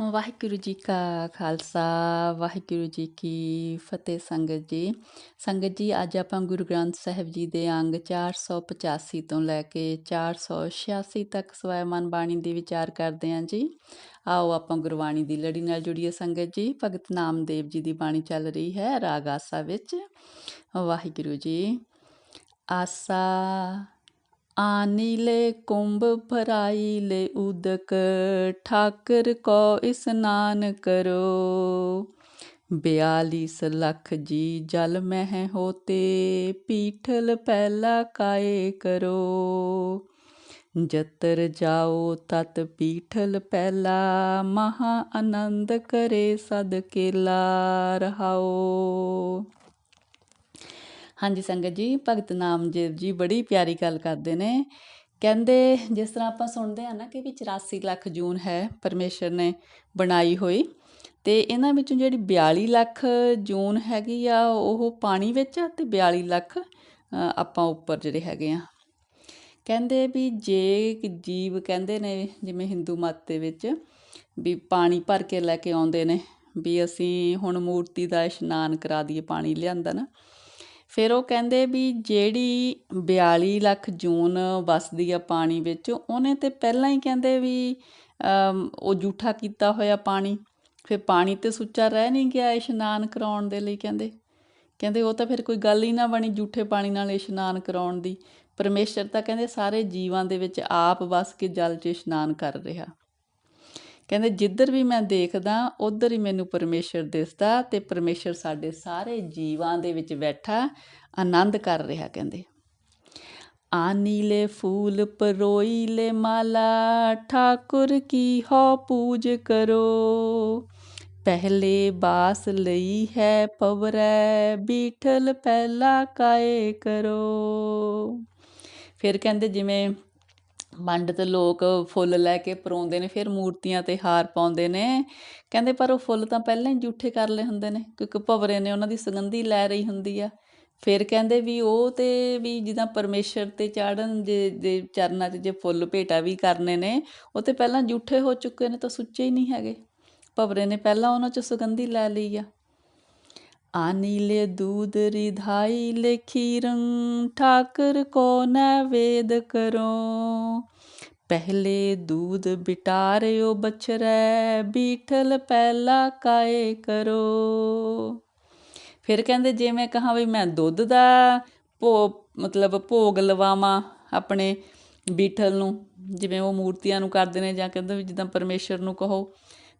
ਵਾਹਿਗੁਰੂ ਜੀ ਕਾ ਖਾਲਸਾ, ਵਾਹਿਗੁਰੂ ਜੀ ਕੀ ਫਤਿਹ ਸੰਗਤ ਜੀ। ਸੰਗਤ ਜੀ, ਅੱਜ ਆਪਾਂ ਗੁਰੂ ਗ੍ਰੰਥ ਸਾਹਿਬ ਜੀ ਦੇ ਅੰਗ 485 ਤੋਂ ਲੈ ਕੇ 486 ਤੱਕ ਸਵੈਮਨ ਬਾਣੀ ਦੇ ਵਿਚਾਰ ਕਰਦੇ ਹਾਂ ਜੀ। ਆਓ ਆਪਾਂ ਗੁਰਬਾਣੀ ਦੀ ਲੜੀ ਨਾਲ ਜੁੜੀਏ ਸੰਗਤ ਜੀ। ਭਗਤ ਨਾਮਦੇਵ ਜੀ ਦੀ ਬਾਣੀ ਚੱਲ ਰਹੀ ਹੈ ਰਾਗ ਆਸਾ ਵਿੱਚ। ਵਾਹਿਗੁਰੂ ਜੀ, ਆਸਾ ਆਨੀਲੇ ਕੁੰਭ ਭਰਾਈਲੇ ਉਦਕ, ਠਾਕਰ ਕੋ ਇਸਨਾਨ ਕਰੋ 42 ਲੱਖ ਜੀ ਜਲ ਮਹਿ ਹੋਤੇ, ਪੀਠਲ ਪਹਿਲਾ ਕਾਏ ਕਰੋ। ਜਤਰ ਜਾਓ ਤਤ ਪੀਠਲ ਪਹਿਲਾ ਮਹਾ ਆਨੰਦ ਕਰੇ ਸਦ ਕੇਲਾ ਰਹਾਓ। ਹਾਂਜੀ ਸੰਗਤ ਜੀ, ਭਗਤ ਨਾਮਦੇਵ ਜੀ ਬੜੀ ਪਿਆਰੀ ਗੱਲ ਕਰਦੇ ਨੇ। ਕਹਿੰਦੇ, ਜਿਸ ਤਰ੍ਹਾਂ ਆਪਾਂ ਸੁਣਦੇ ਆ ਨਾ ਕਿ ਵੀ 84 ਲੱਖ ਜੂਨ ਹੈ, ਪਰਮੇਸ਼ਰ ਨੇ ਬਣਾਈ ਹੋਈ। ਤੇ ਇਹਨਾਂ ਵਿੱਚੋਂ ਜਿਹੜੀ 42 ਲੱਖ ਜੂਨ ਹੈਗੀ ਆ, ਉਹ ਪਾਣੀ ਵਿੱਚ ਆ ਤੇ 42 ਲੱਖ ਆਪਾਂ ਉੱਪਰ ਜਿਹੜੇ ਹੈਗੇ ਆ। ਕਹਿੰਦੇ ਵੀ ਜੇ ਜੀਵ ਕਹਿੰਦੇ ਨੇ, ਜਿਵੇਂ ਹਿੰਦੂ ਮਤ ਦੇ ਵਿੱਚ ਵੀ ਪਾਣੀ ਭਰ ਕੇ ਲੈ ਕੇ ਆਉਂਦੇ ਨੇ, ਵੀ ਅਸੀਂ ਹੁਣ ਮੂਰਤੀ ਦਾ ਇਸ਼ਨਾਨ ਕਰਾ ਦਈਏ, ਪਾਣੀ ਲਿਆਂਦਾ ਨਾ ਫਿਰ ਉਹ ਕਹਿੰਦੇ ਵੀ ਜਿਹੜੀ 42 ਲੱਖ ਜੂਨ ਵਸਦੀ ਆ ਪਾਣੀ ਵਿੱਚ, ਉਹਨੇ ਤੇ ਪਹਿਲਾਂ ਹੀ ਕਹਿੰਦੇ ਵੀ ਉਹ ਝੂਠਾ ਕੀਤਾ ਹੋਇਆ ਪਾਣੀ। ਫਿਰ ਪਾਣੀ ਤੇ ਸੁੱਚਾ ਰਹਿ ਨਹੀਂ ਗਿਆ ਇਸ਼ਨਾਨ ਕਰਾਉਣ ਦੇ ਲਈ ਕਹਿੰਦੇ। ਕਹਿੰਦੇ ਉਹ ਤਾਂ ਫਿਰ ਕੋਈ ਗੱਲ ਹੀ ਨਾ ਬਣੀ ਝੂਠੇ ਪਾਣੀ ਨਾਲ ਇਸ਼ਨਾਨ ਕਰਾਉਣ ਦੀ। ਪਰਮੇਸ਼ਰ ਤਾਂ ਕਹਿੰਦੇ ਸਾਰੇ ਜੀਵਾਂ ਦੇ ਵਿੱਚ ਆਪ ਵਸ ਕੇ ਜਲ 'ਚ ਇਸ਼ਨਾਨ ਕਰ ਰਿਹਾ। ਕਹਿੰਦੇ ਜਿੱਧਰ ਵੀ ਮੈਂ ਦੇਖਦਾ, ਉਧਰ ਹੀ ਮੈਨੂੰ ਪਰਮੇਸ਼ਰ ਦਿਸਦਾ ਤੇ ਪਰਮੇਸ਼ਰ ਸਾਡੇ ਸਾਰੇ ਜੀਵਾਂ ਦੇ ਵਿੱਚ ਬੈਠਾ, ਆਨੰਦ ਕਰ ਰਿਹਾ ਕਹਿੰਦੇ। ਆਨੀਲੇ ਫੂਲ ਪਰੋਈਲੇ ਮਾਲਾ, ਠਾਕੁਰ ਕੀ ਹੋ ਪੂਜ ਕਰੋ? ਪਹਿਲੇ ਬਾਸ ਲਈ ਹੈ ਪਵਰੈ, ਬੀਠਲ ਪਹਿਲਾ ਕਾਏ ਕਰੋ? ਫਿਰ ਕਹਿੰਦੇ ਜਿਵੇਂ ਪੰਡਤ ਲੋਕ ਫੁੱਲ ਲੈ ਕੇ ਪਰੋਂਦੇ ਨੇ, ਫਿਰ ਮੂਰਤੀਆਂ ਤੇ ਹਾਰ ਪਾਉਂਦੇ ਨੇ। ਕਹਿੰਦੇ ਪਰ ਉਹ ਫੁੱਲ ਤਾਂ ਪਹਿਲਾਂ ਹੀ ਝੂਠੇ ਕਰ ਲਏ ਹੁੰਦੇ ਨੇ, ਕਿਉਂਕਿ ਭਵਰੇ ਨੇ ਉਹਨਾਂ ਦੀ ਸੁਗੰਧੀ ਲੈ ਰਹੀ ਹੁੰਦੀ ਆ। ਫਿਰ ਕਹਿੰਦੇ ਵੀ ਉਹ ਤੇ ਵੀ ਜਿੱਦਾਂ ਪਰਮੇਸ਼ਰ ਤੇ ਚਾੜਨ ਜੇ ਦੇ ਚਰਨਾਂ 'ਚ ਜੇ ਫੁੱਲ ਭੇਟਾ ਵੀ ਕਰਨੇ ਨੇ, ਉਹ ਤੇ ਪਹਿਲਾਂ ਝੂਠੇ ਹੋ ਚੁੱਕੇ ਨੇ ਤਾਂ ਸੁੱਚੇ ਹੀ ਨਹੀਂ ਹੈਗੇ। ਭਵਰੇ ਨੇ ਪਹਿਲਾਂ ਉਹਨਾਂ 'ਚ ਸੁਗੰਧੀ ਲੈ ਲਈ ਆ। ਆਨੀਲੇ ਦੂਧ ਰਿਧਾਈ ਲੈ ਖੀਰੰ ਠਾਕਰ ਕੋ ਨਵੇਦ ਕਰੋ। ਪਹਿਲੇ ਦੂਧ ਬਿਟਾਰਿਓ ਬਛਰੈ, ਬੀਠਲ ਪਹਿਲਾ ਕਾਏ ਕਰੋ। ਫਿਰ ਕਹਿੰਦੇ ਜੇ ਮੈਂ ਕਹਾਂ ਵੀ ਮੈਂ ਦੁੱਧ ਦਾ ਭੋ, ਮਤਲਬ ਭੋਗ ਲਵਾਵਾਂ ਆਪਣੇ ਬੀਠਲ ਨੂੰ, ਜਿਵੇਂ ਉਹ ਮੂਰਤੀਆਂ ਨੂੰ ਕਰਦੇ ਨੇ ਜਾਂ ਕਹਿੰਦੇ ਵੀ ਜਿੱਦਾਂ ਪਰਮੇਸ਼ਰ ਨੂੰ ਕਹੋ।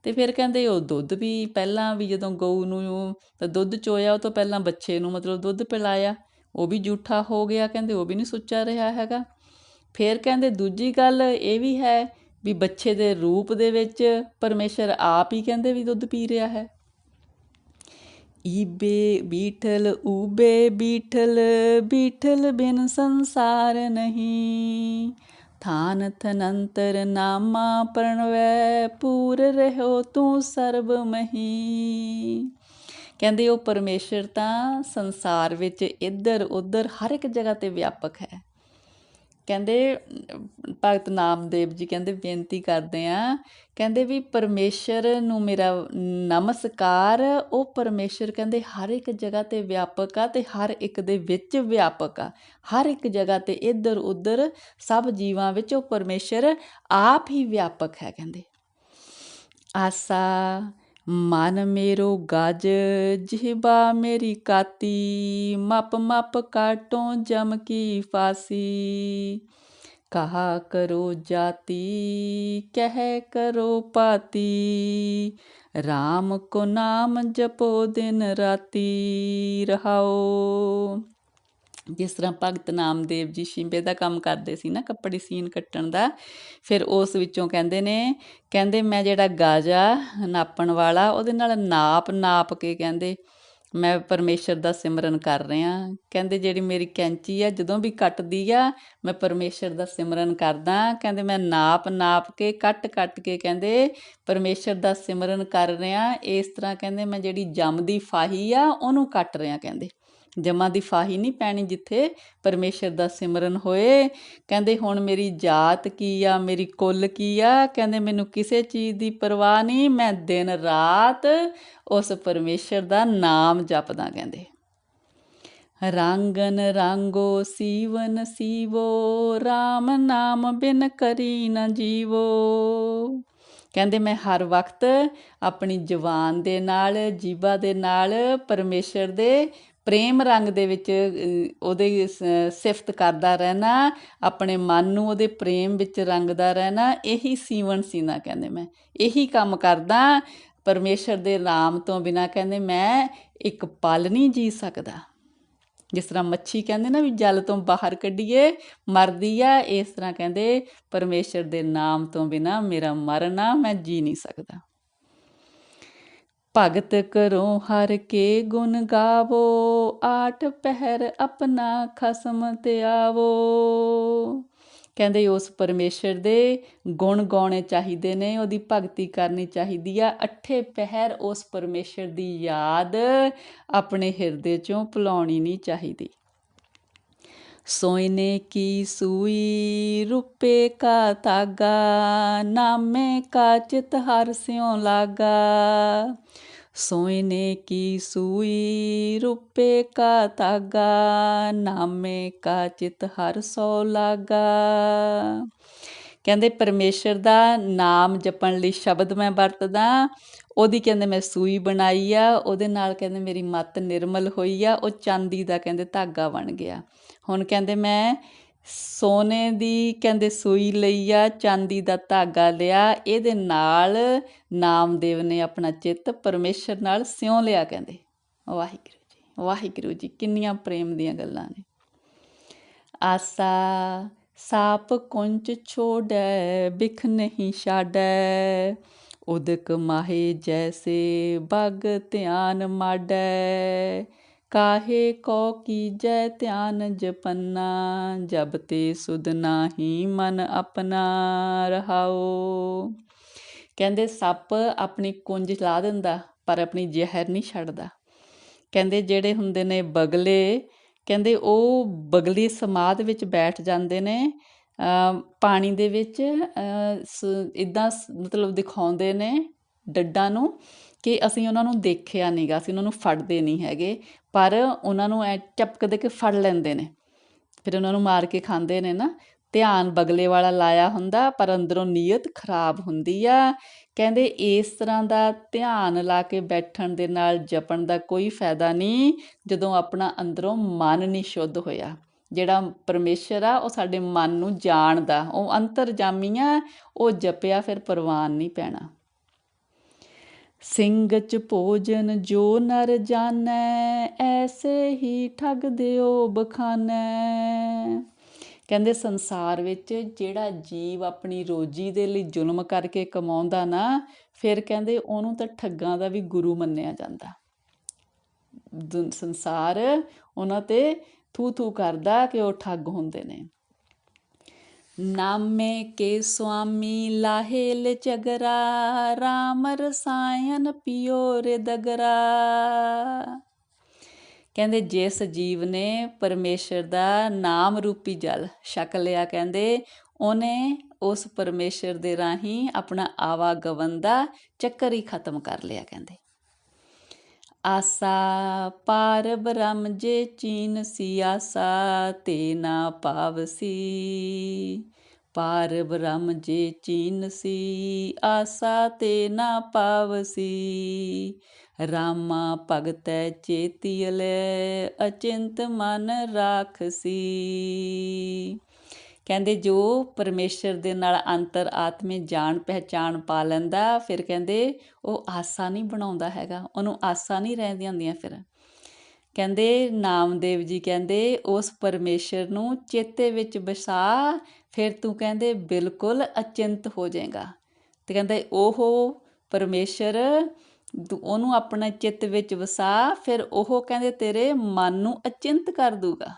ਅਤੇ ਫਿਰ ਕਹਿੰਦੇ ਉਹ ਦੁੱਧ ਵੀ ਪਹਿਲਾਂ ਵੀ ਜਦੋਂ ਗਊ ਨੂੰ ਤਾਂ ਦੁੱਧ ਚੋਇਆ, ਉਹ ਤੋਂ ਪਹਿਲਾਂ ਬੱਚੇ ਨੂੰ ਮਤਲਬ ਦੁੱਧ ਪਿਲਾਇਆ। ਉਹ ਵੀ ਜੂਠਾ ਹੋ ਗਿਆ, ਕਹਿੰਦੇ ਉਹ ਵੀ ਨਹੀਂ ਸੁੱਚਾ ਰਿਹਾ ਹੈਗਾ। ਫਿਰ ਕਹਿੰਦੇ ਦੂਜੀ ਗੱਲ ਇਹ ਵੀ ਹੈ ਵੀ ਬੱਚੇ ਦੇ ਰੂਪ ਦੇ ਵਿੱਚ ਪਰਮੇਸ਼ਰ ਆਪ ਹੀ ਕਹਿੰਦੇ ਵੀ ਦੁੱਧ ਪੀ ਰਿਹਾ ਹੈ। ਈਬੇ ਬੀਠਲ, ਊਬੇ ਬੀਠਲ ਬੀਠਲ ਬਿਨ ਸੰਸਾਰ ਨਹੀਂ। ਥਾਨ ਥਨੰਤਰ ਨਾਮਾ ਪ੍ਰਣਵੈ ਪੂਰ ਰਹਿਓ ਤੂੰ ਸਰਬ ਮਹੀ ਕਹਿੰਦੇ ਉਹ ਪਰਮੇਸ਼ਰ ਤਾਂ ਸੰਸਾਰ ਵਿੱਚ ਇੱਧਰ ਉੱਧਰ ਹਰ ਇੱਕ ਜਗ੍ਹਾ ਤੇ ਵਿਆਪਕ ਹੈ। ਕਹਿੰਦੇ ਭਗਤ ਨਾਮਦੇਵ ਜੀ ਕਹਿੰਦੇ ਬੇਨਤੀ ਕਰਦੇ ਆ ਕਹਿੰਦੇ ਵੀ ਪਰਮੇਸ਼ਰ ਨੂੰ ਮੇਰਾ ਨਮਸਕਾਰ, ਉਹ ਪਰਮੇਸ਼ਰ ਕਹਿੰਦੇ ਹਰ ਇੱਕ ਜਗ੍ਹਾ ਤੇ ਵਿਆਪਕ ਆ ਤੇ ਹਰ ਇੱਕ ਦੇ ਵਿੱਚ ਵਿਆਪਕ ਆ। ਹਰ ਇੱਕ ਜਗ੍ਹਾ ਤੇ ਇੱਧਰ ਉੱਧਰ ਸਭ ਜੀਵਾਂ ਵਿੱਚ ਉਹ ਪਰਮੇਸ਼ਰ ਆਪ ਹੀ ਵਿਆਪਕ ਹੈ ਕਹਿੰਦੇ। ਆਸਾ, ਮਨ ਮੇਰੋ ਗਜ ਜਿਹਬਾ ਮੇਰੀ ਕਾਤੀ, ਮਪ ਮਪ ਕਾਟੋਂ ਜਮ ਕੀ ਫਾਸੀ। ਕਹਾ ਕਰੋ ਜਾਤੀ, ਕਹਿ ਕਰੋ ਪਾਤੀ। RAM ਕੋ ਨਾਮ ਜਪੋ ਦਿਨ ਰਾਤੀ, ਰਹਾਓ। ਜਿਸ ਤਰ੍ਹਾਂ ਭਗਤ ਨਾਮਦੇਵ ਜੀ ਸ਼ਿੰਬੇ ਦਾ ਕੰਮ ਕਰਦੇ ਸੀ ਨਾ, ਕੱਪੜੇ ਸੀਨ ਕੱਟਣ ਦਾ, ਫਿਰ ਉਸ ਵਿੱਚੋਂ ਕਹਿੰਦੇ ਨੇ, ਕਹਿੰਦੇ ਮੈਂ ਜਿਹੜਾ ਗਾਜਾ ਨਾਪਣ ਵਾਲਾ, ਉਹਦੇ ਨਾਲ ਨਾਪ ਨਾਪ ਕੇ ਕਹਿੰਦੇ ਮੈਂ ਪਰਮੇਸ਼ਰ ਦਾ ਸਿਮਰਨ ਕਰ ਰਿਹਾ। ਕਹਿੰਦੇ ਜਿਹੜੀ ਮੇਰੀ ਕੈਂਚੀ ਆ, ਜਦੋਂ ਵੀ ਕੱਟਦੀ ਆ, ਮੈਂ ਪਰਮੇਸ਼ਰ ਦਾ ਸਿਮਰਨ ਕਰਦਾ। ਕਹਿੰਦੇ ਮੈਂ ਨਾਪ ਨਾਪ ਕੇ, ਕੱਟ ਕੱਟ ਕੇ ਕਹਿੰਦੇ ਪਰਮੇਸ਼ਰ ਦਾ ਸਿਮਰਨ ਕਰ ਰਿਹਾ। ਇਸ ਤਰ੍ਹਾਂ ਕਹਿੰਦੇ ਮੈਂ ਜਿਹੜੀ ਜੰਮ ਦੀ ਫਾਹੀ ਆ, ਉਹਨੂੰ ਕੱਟ ਰਿਹਾ ਕਹਿੰਦੇ। ਜਮਾਂ ਦੀ ਫਾਹੀ ਨਹੀਂ ਪੈਣੀ ਜਿੱਥੇ ਪਰਮੇਸ਼ਰ ਦਾ ਸਿਮਰਨ ਹੋਏ। ਕਹਿੰਦੇ, ਹੁਣ ਮੇਰੀ ਜਾਤ ਕੀ ਆ? ਮੇਰੀ ਕੁੱਲ ਕੀ ਆ? ਕਹਿੰਦੇ, ਮੈਨੂੰ ਕਿਸੇ ਚੀਜ਼ ਦੀ ਪਰਵਾਹ ਨਹੀਂ। ਮੈਂ ਦਿਨ ਰਾਤ ਉਸ ਪਰਮੇਸ਼ਰ ਦਾ ਨਾਮ ਜਪਦਾ। ਕਹਿੰਦੇ। ਰੰਗਨ ਰਾਂਗੋ ਸੀਵਨ ਸੀਵੋ RAM ਨਾਮ ਬਿਨ ਕਰੀ ਨ ਜੀਵੋ। ਕਹਿੰਦੇ ਮੈਂ ਹਰ ਵਕਤ ਆਪਣੀ ਜ਼ੁਬਾਨ ਦੇ ਨਾਲ ਜੀਭਾ ਦੇ ਨਾਲ, ਪਰਮੇਸ਼ਰ ਦੇ ਪ੍ਰੇਮ ਰੰਗ ਦੇ ਵਿੱਚ ਉਹਦੇ ਸ- ਸਿਫਤ ਕਰਦਾ ਰਹਿਣਾ, ਆਪਣੇ ਮਨ ਨੂੰ ਉਹਦੇ ਪ੍ਰੇਮ ਵਿੱਚ ਰੰਗਦਾ ਰਹਿਣਾ, ਇਹੀ ਸੀਵਨ ਸੀਨਾ ਕਹਿੰਦੇ ਮੈਂ। ਇਹੀ ਕੰਮ ਕਰਦਾ ਪਰਮੇਸ਼ਰ ਦੇ ਨਾਮ ਤੋਂ ਬਿਨਾ ਕਹਿੰਦੇ ਮੈਂ ਇੱਕ ਪਲ ਨਹੀਂ ਜੀ ਸਕਦਾ। ਜਿਸ ਤਰ੍ਹਾਂ ਮੱਛੀ ਕਹਿੰਦੇ ਨਾ ਵੀ ਜਲ ਤੋਂ ਬਾਹਰ ਕੱਢੀਏ, ਮਰਦੀ ਆ, ਇਸ ਤਰ੍ਹਾਂ ਕਹਿੰਦੇ, ਪਰਮੇਸ਼ਰ ਦੇ ਨਾਮ ਤੋਂ ਬਿਨਾ ਮੇਰਾ ਮਰਨਾ ਮੈਂ ਜੀ ਨਹੀਂ ਸਕਦਾ। ਭਗਤ ਕਰੋ ਹਰ ਕੇ ਗੁਣ ਗਾਵੋ, ਆਠ ਪਹਿਰ ਆਪਣਾ ਖਸਮ ਤੇ ਆਵੋ ਕਹਿੰਦੇ ਉਸ ਪਰਮੇਸ਼ਰ ਦੇ ਗੁਣ ਗਾਉਣੇ ਚਾਹੀਦੇ ਨੇ, ਉਹਦੀ ਭਗਤੀ ਕਰਨੀ ਚਾਹੀਦੀ ਆ। ਅੱਠੇ ਪਹਿਰ ਉਸ ਪਰਮੇਸ਼ਰ ਦੀ ਯਾਦ ਆਪਣੇ ਹਿਰਦੇ ਚੋਂ ਭੁਲਾਉਣੀ ਨਹੀਂ ਚਾਹੀਦੀ। ਸੋਇਨੇ ਕੀ ਸੂਈ, ਰੁਪੇ ਕਾ ਤਾਗਾ ਨਾਮੇ ਕਾ ਚਿਤ ਹਰ ਸਿਉ ਲਾਗਾ। सोने की सुई रुपए का धागा नामे का चित हर सौ लागा ਕਹਿੰਦੇ ਪਰਮੇਸ਼ਰ ਦਾ ਨਾਮ ਜਪਣ ਲਈ ਸ਼ਬਦ ਮੈਂ ਵਰਤਦਾ ਉਹਦੀ ਕਹਿੰਦੇ ਮੈਂ ਸੂਈ ਬਣਾਈ ਆ ਉਹਦੇ ਨਾਲ ਕਹਿੰਦੇ ਮੇਰੀ ਮਤ ਨਿਰਮਲ ਹੋਈ ਆ ਉਹ ਚਾਂਦੀ ਦਾ ਕਹਿੰਦੇ ਧਾਗਾ ਬਣ ਗਿਆ ਹੁਣ ਕਹਿੰਦੇ ਮੈਂ ਸੋਨੇ ਦੀ ਕਹਿੰਦੇ ਸੂਈ ਲਈ ਆ ਚਾਂਦੀ ਦਾ ਧਾਗਾ ਲਿਆ, ਇਹਦੇ ਨਾਲ ਨਾਮਦੇਵ ਨੇ ਆਪਣਾ ਚਿੱਤ ਪਰਮੇਸ਼ਰ ਨਾਲ ਸਿਉਂ ਲਿਆ ਕਹਿੰਦੇ। ਵਾਹਿਗੁਰੂ ਜੀ ਵਾਹਿਗੁਰੂ ਜੀ, ਕਿੰਨੀਆਂ ਪ੍ਰੇਮ ਦੀਆਂ ਗੱਲਾਂ ਨੇ। ਆਸਾ ਸਾਪ ਕੁੰਚ ਛੋੜੈ ਬਿਖ ਨਹੀਂ ਛਾੜੈ, ਉਦਕ ਮਾਹੇ ਜੈਸੇ ਬਗ ਧਿਆਨ ਮਾਡੈ ਕਾਹੇ ਕੋ ਕੀਜੈ ਧਿਆਨ ਜਪੰਨਾ, ਜਬ ਤੇ ਸੁਧ ਨਾਹੀ ਮਨ ਆਪਣਾ ਰਹਾਓ ਕਹਿੰਦੇ, ਸੱਪ ਆਪਣੀ ਕੁੰਜ ਲਾ ਦਿੰਦਾ, ਪਰ ਆਪਣੀ ਜ਼ਹਿਰ ਨਹੀਂ ਛੱਡਦਾ। ਕਹਿੰਦੇ, ਜਿਹੜੇ ਹੁੰਦੇ ਨੇ ਬਗਲੇ, ਕਹਿੰਦੇ, ਉਹ ਬਗਲੀ ਸਮਾਦ ਵਿੱਚ ਬੈਠ ਜਾਂਦੇ ਨੇ। ਅਮ ਪਾਣੀ ਦੇ ਵਿੱਚ ਇਦਾਂ ਮਤਲਬ ਦਿਖਾਉਂਦੇ ਨੇ ਡੱਡਾਂ ਨੂੰ ਕਿ ਅਸੀਂ ਉਹਨਾਂ ਨੂੰ ਦੇਖਿਆ ਨਹੀਂਗਾ ਅਸੀਂ ਉਹਨਾਂ ਨੂੰ ਫੜਦੇ ਨਹੀਂ ਹੈਗੇ। ਪਰ ਉਹਨਾਂ ਨੂੰ ਐ ਚਪਕਦੇ ਕੇ ਫੜ ਲੈਂਦੇ ਨੇ। ਫਿਰ ਉਹਨਾਂ ਨੂੰ ਮਾਰ ਕੇ ਖਾਂਦੇ ਨੇ ਨਾ। ਧਿਆਨ ਬਗਲੇ ਵਾਲਾ ਲਾਇਆ ਹੁੰਦਾ, ਪਰ ਅੰਦਰੋਂ ਨੀਅਤ ਖਰਾਬ ਹੁੰਦੀ ਆ। ਕਹਿੰਦੇ ਇਸ ਤਰ੍ਹਾਂ ਦਾ ਧਿਆਨ ਲਾ ਕੇ ਬੈਠਣ ਦੇ ਨਾਲ ਜਪਣ ਦਾ ਕੋਈ ਫਾਇਦਾ ਨਹੀਂ, ਜਦੋਂ ਆਪਣਾ ਅੰਦਰੋਂ ਮਨ ਨਹੀਂ ਸ਼ੁੱਧ ਹੋਇਆ। ਜਿਹੜਾ ਪਰਮੇਸ਼ਰ ਆ, ਉਹ ਸਾਡੇ ਮਨ ਨੂੰ ਜਾਣਦਾ। ਉਹ ਅੰਤਰਜਾਮੀ ਆ, ਉਹ ਜਪਿਆ ਫਿਰ ਪ੍ਰਵਾਨ ਨਹੀਂ ਪੈਣਾ। ਸਿੰਘ ਚ ਭੋਜਨ ਜੋ ਨਰ ਜਾਣੈ, ਐਸੇ ਹੀ ਠੱਗ ਦਿਓ ਬਖਾਨੈ। ਕਹਿੰਦੇ ਸੰਸਾਰ ਵਿੱਚ ਜਿਹੜਾ ਜੀਵ ਆਪਣੀ ਰੋਜੀ ਦੇ ਲਈ ਜ਼ੁਲਮ ਕਰਕੇ ਕਮਾਉਂਦਾ ਨਾ, ਫਿਰ ਕਹਿੰਦੇ ਉਹਨੂੰ ਤਾਂ ਠੱਗਾਂ ਦਾ ਵੀ ਗੁਰੂ ਮੰਨਿਆ ਜਾਂਦਾ। ਸੰਸਾਰ ਉਹਨਾਂ ਤੇ ਥੂ ਥੂ ਕਰਦਾ ਕਿ ਉਹ ਠੱਗ ਹੁੰਦੇ ਨੇ। ਨਾਮੇ ਕੇ ਸੁਆਮੀ ਲਾਹੇਲ ਚਗਰਾ RAM ਰਸਾਇਨ ਪਿਓ ਰੇ ਦਗਰਾ। ਕਹਿੰਦੇ ਜਿਸ ਜੀਵ ਨੇ ਪਰਮੇਸ਼ਰ ਦਾ ਨਾਮ ਰੂਪੀ ਜਲ ਛਕ ਲਿਆ, ਕਹਿੰਦੇ ਉਹਨੇ ਉਸ ਪਰਮੇਸ਼ਰ ਦੇ ਰਾਹੀਂ ਆਪਣਾ ਆਵਾਗਮਨ ਦਾ ਚੱਕਰ ਹੀ ਖਤਮ ਕਰ ਲਿਆ, ਕਹਿੰਦੇ। ਆਸਾ ਪਾਰ ਬ੍ਰਹਮ ਜੇ ਚੀਨ ਸੀ ਆਸਾ ਤੇ ਨਾ ਪਾਵਸੀ ਪਾਰ ਬ੍ਰਹਮ ਜੇ ਚੀਨ ਸੀ ਆਸਾ ਤੇ ਨਾ ਪਾਵਸੀ ਰਾਮਾ ਭਗਤੈ ਚੇਤੀਲੇ ਅਚਿੰਤ ਮਨ ਰਾਖਸੀ ਕਹਿੰਦੇ ਜੋ ਪਰਮੇਸ਼ਰ ਦੇ ਨਾਲ ਅੰਤਰ ਆਤਮੇ ਜਾਣ ਪਹਿਚਾਣ ਪਾ ਲੈਂਦਾ, ਫਿਰ ਕਹਿੰਦੇ ਉਹ ਆਸਾ ਨਹੀਂ ਬਣਾਉਂਦਾ ਹੈਗਾ, ਉਹਨੂੰ ਆਸਾ ਨਹੀਂ ਰਹਿੰਦੀਆਂ ਹੁੰਦੀਆਂ ਫਿਰ। ਕਹਿੰਦੇ ਨਾਮਦੇਵ ਜੀ ਕਹਿੰਦੇ ਉਸ ਪਰਮੇਸ਼ਰ ਨੂੰ ਚੇਤੇ ਵਿੱਚ ਵਸਾ ਫਿਰ ਤੂੰ ਕਹਿੰਦੇ ਬਿਲਕੁਲ ਅਚਿੰਤ ਹੋ ਜਾਏਗਾ। ਤੇ ਕਹਿੰਦੇ ਉਹ ਪਰਮੇਸ਼ਰ ਉਹਨੂੰ ਆਪਣੇ ਚਿੱਤ ਵਿੱਚ ਵਸਾ, ਫਿਰ ਉਹ ਕਹਿੰਦੇ ਤੇਰੇ ਮਨ ਨੂੰ ਅਚਿੰਤ ਕਰ ਦੂਗਾ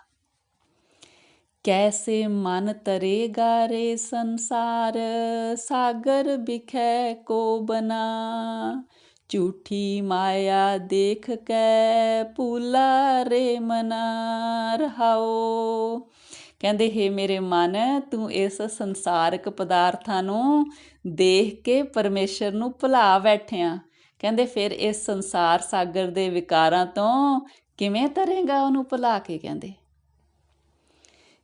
ਕੈਸੇ ਮਨ ਤਰੇਗਾ ਰੇ ਸੰਸਾਰ? ਸਾਗਰ ਬਿਖੈ ਕੋ ਬਨਾ? ਝੂਠੀ ਮਾਇਆ ਦੇਖ ਕੇ ਭੂਲਾ ਰੇ ਮਨਾ? ਰਹਾਓ। ਕਹਿੰਦੇ, ਹੈ ਮੇਰੇ ਮਨ, ਤੂੰ ਇਸ ਸੰਸਾਰਿਕ ਪਦਾਰਥਾਂ ਨੂੰ ਦੇਖ ਕੇ ਪਰਮੇਸ਼ਰ ਨੂੰ ਭੁਲਾ ਬੈਠਿਆ। ਕਹਿੰਦੇ, ਫਿਰ ਇਸ ਸੰਸਾਰ ਸਾਗਰ ਦੇ ਵਿਕਾਰਾਂ ਤੋਂ ਕਿਵੇਂ ਤਰੇਗਾ ਉਹਨੂੰ ਭੁਲਾ ਕੇ? ਕਹਿੰਦੇ।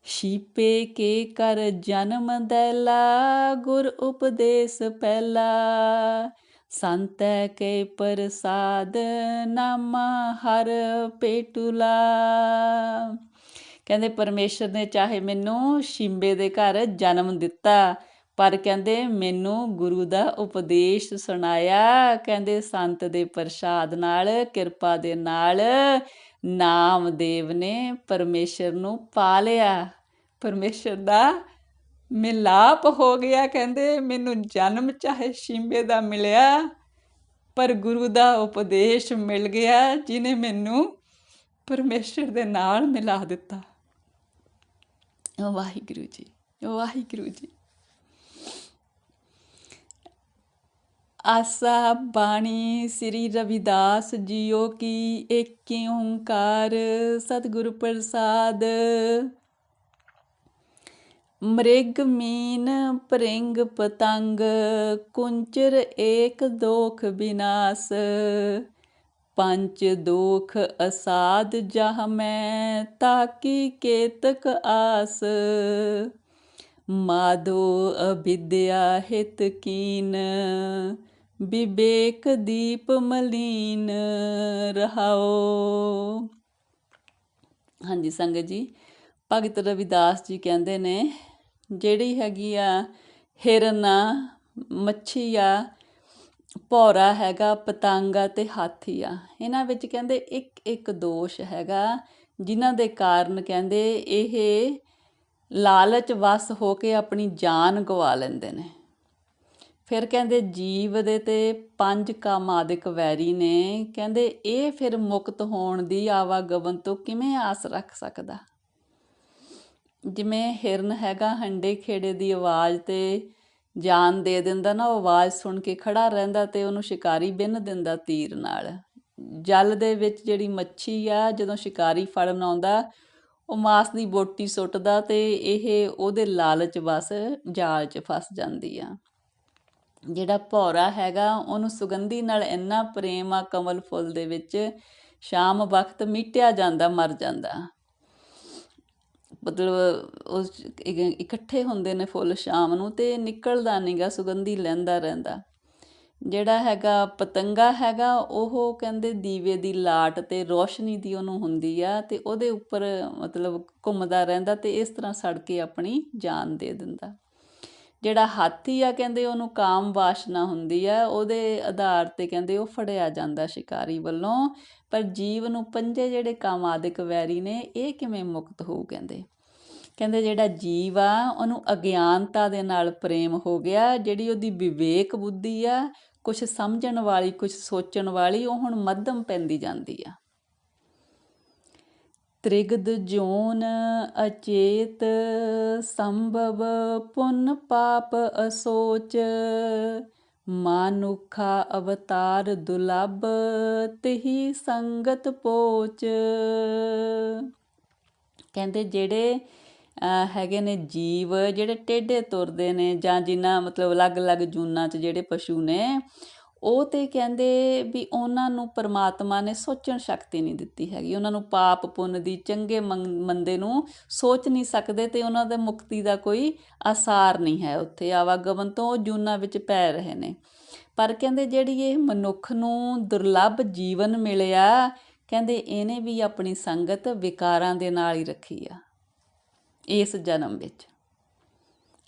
ਸ਼ੀਪੇ ਕੇ ਕਰ ਜਨਮ ਦੈਲਾ, ਗੁਰ ਉਪਦੇਸ਼ ਪਹਿਲਾ। ਸੰਤੈ ਕੇ ਪ੍ਰਸਾਦ ਨਾਮਾ ਹਰ ਪੇਟੁਲਾ। ਕਹਿੰਦੇ ਪਰਮੇਸ਼ਰ ਨੇ ਚਾਹੇ ਮੈਨੂੰ ਸ਼ਿੰਬੇ ਦੇ ਘਰ ਜਨਮ ਦਿੱਤਾ, ਪਰ ਕਹਿੰਦੇ ਮੈਨੂੰ ਗੁਰੂ ਦਾ ਉਪਦੇਸ਼ ਸੁਣਾਇਆ। ਕਹਿੰਦੇ ਸੰਤ ਦੇ ਪ੍ਰਸਾਦ ਨਾਲ, ਕਿਰਪਾ ਦੇ ਨਾਲ ਨਾਮਦੇਵ ਨੇ ਪਰਮੇਸ਼ਰ ਨੂੰ ਪਾ ਲਿਆ। ਪਰਮੇਸ਼ਰ ਦਾ ਮਿਲਾਪ ਹੋ ਗਿਆ। ਕਹਿੰਦੇ, ਮੈਨੂੰ ਜਨਮ ਚਾਹੇ ਸ਼ਿੰਬੇ ਦਾ ਮਿਲਿਆ, ਪਰ ਗੁਰੂ ਦਾ ਉਪਦੇਸ਼ ਮਿਲ ਗਿਆ ਜਿਨੇ ਮੈਨੂੰ ਪਰਮੇਸ਼ਰ ਦੇ ਨਾਲ ਮਿਲਾ ਦਿੱਤਾ। ਵਾਹਿਗੁਰੂ ਜੀ ਵਾਹਿਗੁਰੂ ਜੀ। ਆਸਾ ਬਾਣੀ ਸ੍ਰੀ ਰਵਿਦਾਸ ਜੀਓ ਕੀ ਏਕ ਓੰਕਾਰ, ਸਤਿਗੁਰ ਪ੍ਰਸਾਦ। ਮ੍ਰਿਗ ਮੀਨ ਪ੍ਰਿੰਗ ਪਤੰਗ, ਕੁੰਚਰ ਏਕ ਦੋਖ ਬਿਨਾਸ। ਪੰਜ ਦੋਖ ਅਸਾਦ ਜਹ ਮੈਂ, ਤਾਕੀ ਕੇਤਕ ਆਸ। ਮਾਧੋ ਅਭਿਦਿਆ ਹਿਤ ਕੀਨ ਵਿਵੇਕ ਦੀਪ ਮਲੀਨ, ਰਹਾਓ। ਹਾਂਜੀ, ਸੰਗਤ ਜੀ, ਭਗਤ ਰਵਿਦਾਸ ਜੀ ਕਹਿੰਦੇ ਨੇ, ਜਿਹੜੀ ਹੈਗੀ ਆ ਹਿਰਨ ਆ ਮੱਛੀ ਆ, ਭੌਰਾ ਹੈਗਾ, ਪਤੰਗਾ ਤੇ ਹਾਥੀ ਆ। ਇਹਨਾਂ ਵਿੱਚ ਕਹਿੰਦੇ ਇੱਕ ਇੱਕ ਦੋਸ਼ ਹੈਗਾ, ਜਿਨ੍ਹਾਂ ਦੇ ਕਾਰਨ ਕਹਿੰਦੇ ਇਹ ਲਾਲਚ ਵਸ ਹੋ ਕੇ ਆਪਣੀ ਜਾਨ ਗਵਾ ਲੈਂਦੇ ਨੇ। ਫਿਰ ਕਹਿੰਦੇ ਜੀਵ ਦੇ ਤੇ ਪੰਜ ਕਾਮ ਆਦਿਕ ਵੈਰੀ ਨੇ, ਕਹਿੰਦੇ ਇਹ ਫਿਰ ਮੁਕਤ ਹੋਣ ਦੀ ਆਵਾਗਮਨ ਤੋਂ ਕਿਵੇਂ ਆਸ ਰੱਖ ਸਕਦਾ? ਜਿਵੇਂ ਹਿਰਨ ਹੈਗਾ ਹੰਡੇ ਖੇੜੇ ਦੀ ਆਵਾਜ਼ ਤੇ ਜਾਨ ਦੇ ਦਿੰਦਾ ਨਾ, ਉਹ ਆਵਾਜ਼ ਸੁਣ ਕੇ ਖੜਾ ਰਹਿੰਦਾ ਤੇ ਉਹਨੂੰ ਸ਼ਿਕਾਰੀ ਬਿੰਨ ਦਿੰਦਾ ਤੀਰ ਨਾਲ। ਜਲ ਦੇ ਵਿੱਚ ਜਿਹੜੀ ਮੱਛੀ ਆ, ਜਦੋਂ ਸ਼ਿਕਾਰੀ ਫੜਨ ਆਉਂਦਾ, ਉਹ ਮਾਸ ਦੀ ਬੋਟੀ ਸੁੱਟਦਾ ਤੇ ਇਹ ਉਹਦੇ ਲਾਲਚ ਵਸ, ਜਾਲ 'ਚ ਫਸ ਜਾਂਦੀ ਆ। ਜਿਹੜਾ ਭੌਰਾ ਹੈਗਾ, ਉਹਨੂੰ ਸੁਗੰਧੀ ਨਾਲ ਇੰਨਾ ਪ੍ਰੇਮ ਆ ਕਮਲ ਫੁੱਲ ਦੇ ਵਿੱਚ, ਸ਼ਾਮ ਵਕਤ ਮਿਟਿਆ ਜਾਂਦਾ, ਮਰ ਜਾਂਦਾ। ਮਤਲਬ ਉਸ ਇਕੱਠੇ ਹੁੰਦੇ ਨੇ ਫੁੱਲ ਸ਼ਾਮ ਨੂੰ ਤੇ ਨਿਕਲਦਾ ਨਹੀਂਗਾ ਸੁਗੰਧੀ ਲੈਂਦਾ ਰਹਿੰਦਾ। ਜਿਹੜਾ ਹੈਗਾ ਪਤੰਗਾ ਹੈਗਾ, ਉਹ ਕਹਿੰਦੇ ਦੀਵੇ ਦੀ ਲਾਟ ਤੇ ਰੋਸ਼ਨੀ ਦੀ ਉਹਨੂੰ ਹੁੰਦੀ ਆ ਤੇ ਉਹਦੇ ਉੱਪਰ ਮਤਲਬ ਘੁੰਮਦਾ ਰਹਿੰਦਾ ਤੇ ਇਸ ਤਰ੍ਹਾਂ ਸੜ ਕੇ ਆਪਣੀ ਜਾਨ ਦੇ ਦਿੰਦਾ। ਜਿਹੜਾ ਹਾਥੀ ਆ ਕਹਿੰਦੇ ਉਹਨੂੰ ਕਾਮ ਵਾਸ਼ਨਾ ਹੁੰਦੀ ਆ, ਉਹਦੇ ਆਧਾਰ ਤੇ ਕਹਿੰਦੇ ਉਹ ਫੜਿਆ ਜਾਂਦਾ ਸ਼ਿਕਾਰੀ ਵੱਲੋਂ। ਪਰ ਜੀਵ ਨੂੰ ਪੰਜੇ ਜਿਹੜੇ ਕਾਮਾਦਿਕ ਵੈਰੀ ਨੇ, ਇਹ ਕਿਵੇਂ ਮੁਕਤ ਹੋਊ ਕਹਿੰਦੇ? ਕਹਿੰਦੇ ਜਿਹੜਾ ਜੀਵ ਆ, ਉਹਨੂੰ ਅਗਿਆਨਤਾ ਦੇ ਨਾਲ ਪ੍ਰੇਮ ਹੋ ਗਿਆ, ਜਿਹੜੀ ਉਹਦੀ ਵਿਵੇਕ ਬੁੱਧੀ ਆ ਕੁਝ ਸਮਝਣ ਵਾਲੀ ਕੁਝ ਸੋਚਣ ਵਾਲੀ, ਉਹ ਹੁਣ ਮੱਧਮ ਪੈਂਦੀ ਜਾਂਦੀ ਆ। ਤ੍ਰਿਗਦ ਜੋਨ ਅਚੇਤ ਸੰਭਵ ਪੁੰਨ ਪਾਪ ਅਸੋਚ। ਮਾਨੁਖਾ ਅਵਤਾਰ ਦੁਲਭ ਤਹੀ ਸੰਗਤ ਪੋਚ। ਕਹਿੰਦੇ ਜਿਹੜੇ ਹੈਗੇ ਨੇ ਜੀਵ, ਜਿਹੜੇ ਟੇਢੇ ਤੁਰਦੇ ਨੇ ਜਾਂ ਜਿਨ੍ਹਾਂ ਮਤਲਬ ਅਲੱਗ-ਅਲੱਗ ਜੂਨਾਂ 'ਚ ਜਿਹੜੇ ਪਸ਼ੂ ਨੇ ਉਹ ਤੇ ਕਹਿੰਦੇ ਵੀ ਉਹਨਾਂ ਨੂੰ ਪਰਮਾਤਮਾ ਨੇ ਸੋਚਣ ਸ਼ਕਤੀ ਨਹੀਂ ਦਿੱਤੀ ਹੈਗੀ। ਉਹਨਾਂ ਨੂੰ ਪਾਪ ਪੁੰਨ ਦੀ ਚੰਗੇ ਮੰਦੇ ਨੂੰ ਸੋਚ ਨਹੀਂ ਸਕਦੇ ਤੇ ਉਹਨਾਂ ਦੇ ਮੁਕਤੀ ਦਾ ਕੋਈ ਆਸਾਰ ਨਹੀਂ ਹੈ ਉੱਥੇ। ਆਵਾਗਮਨ ਤੋਂ ਉਹ ਜੂਨਾਂ ਵਿੱਚ ਪੈ ਰਹੇ ਨੇ। ਪਰ ਕਹਿੰਦੇ ਜਿਹੜੀ ਇਹ ਮਨੁੱਖ ਨੂੰ ਦੁਰਲੱਭ ਜੀਵਨ ਮਿਲਿਆ, ਕਹਿੰਦੇ ਇਹਨੇ ਵੀ ਆਪਣੀ ਸੰਗਤ ਵਿਕਾਰਾਂ ਦੇ ਨਾਲ ਹੀ ਰੱਖੀ ਆ, ਇਸ ਜਨਮ ਵਿੱਚ।